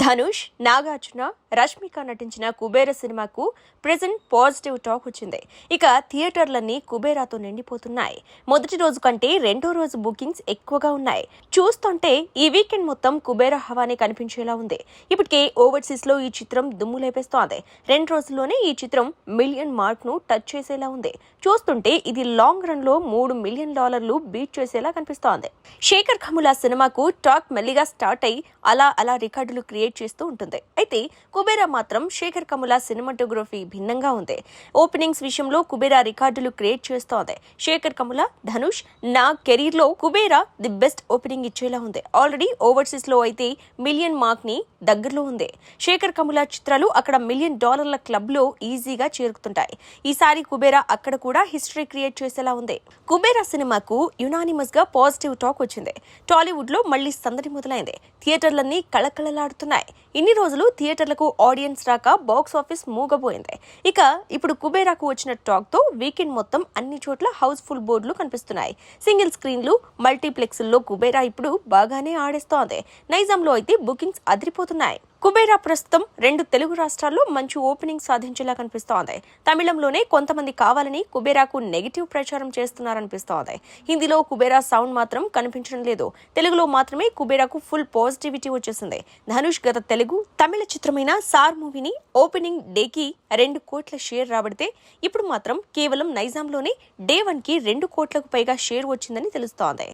ధనుష్ నాగార్జున రష్మిక నటించిన కుబేర సినిమాకు present positive talk వచ్చింది. ఇక థియేటర్లన్నీ కుబేరాతో నిండిపోతున్నాయి. మొదటి రోజు కంటే రెండో రోజు బుకింగ్స్ ఎక్కువగా ఉన్నాయి. చూస్తుంటే ఈ వీకెండ్ మొత్తం కుబేర హవానే కనిపించేలా ఉంది. ఇప్పటికే ఓవర్సీస్లో ఈ చిత్రం దుమ్ము లేపేస్తోంది. రెండు రోజుల్లోనే ఈ చిత్రం మిలియన్ మార్క్ను టచ్ చేసేలా ఉంది. చూస్తుంటే ఇది లాంగ్ రన్లో మూడు మిలియన్ డాలర్లు బీట్ చేసేలా కనిపిస్తోంది. శేఖర్ ఖములా సినిమాకు టాక్ మెల్లిగా స్టార్ట్ అయి అలా అలా రికార్డులు క్రియేట్ చేస్తూ ఉంటుంది. అయితే కుబేరా మాత్రం శేఖర్ కముల సినిమాటోగ్రఫీ భిన్నంగా ఉంది. ఓపెనింగ్స్ విషయంలో కుబేరా రికార్డులు క్రియేట్ చేస్తోంది. శేఖర్ కముల ధనుష్ నా కెరీర్లో కుబేరా ది బెస్ట్ ఓపెనింగ్ ఇచ్చేలా ఉంది. ఆల్రెడీ ఓవర్సీస్లో అయితే మిలియన్ మార్క్ని దగ్గరలో ఉంది. శేఖర్ కముల చిత్రాలు అక్కడ మిలియన్ డాలర్ల క్లబ్లో ఈజీగా చేరుకుతుంటాయి. ఈసారి కుబేరా అక్కడ కూడా హిస్టరీ క్రియేట్ చేసేలా ఉంది. కుబేరా సినిమాకు యునానిమస్గా పాజిటివ్ టాక్ వచ్చింది. టాలీవుడ్లో మళ్ళీ సందడి మొదలైంది. థియేటర్లన్నీ కళకళలాడుతున్నాయి. ఇన్ని రోజులు థియేటర్లకు ఆడియన్స్ రాక బాక్స్ ఆఫీస్ మూగబోయింది. ఇక ఇప్పుడు కుబేరాకు వచ్చిన టాక్తో వీకెండ్ మొత్తం అన్ని చోట్ల హౌస్ఫుల్ బోర్డులు కనిపిస్తున్నాయి. సింగిల్ స్క్రీన్లు మల్టీప్లెక్స్ల్లో కుబేరా ఇప్పుడు బాగానే ఆడేస్తోంది. నైజాంలో అయితే బుకింగ్స్ అదిరిపోతున్నాయి. కుబేరా ప్రస్తుతం రెండు తెలుగు రాష్ట్రాల్లో మంచి ఓపెనింగ్ సాధించేలా కనిపిస్తోంది. తమిళంలోనే కొంతమంది కావాలని కుబేరాకు నెగిటివ్ ప్రచారం చేస్తున్నారనిపిస్తోంది. హిందీలో కుబేరా సౌండ్ మాత్రం కనిపించడం లేదు. తెలుగులో మాత్రమే కుబేరాకు ఫుల్ పాజిటివిటీ వచ్చేసింది. ధనుష్ గత తెలుగు తమిళ చిత్రమైన సార్ మూవీని ఓపెనింగ్ డేకి రెండు కోట్ల షేర్ రాబడితే ఇప్పుడు మాత్రం కేవలం నైజాంలోనే డే వన్కి రెండు కోట్లకు పైగా షేర్ వచ్చిందని తెలుస్తోంది.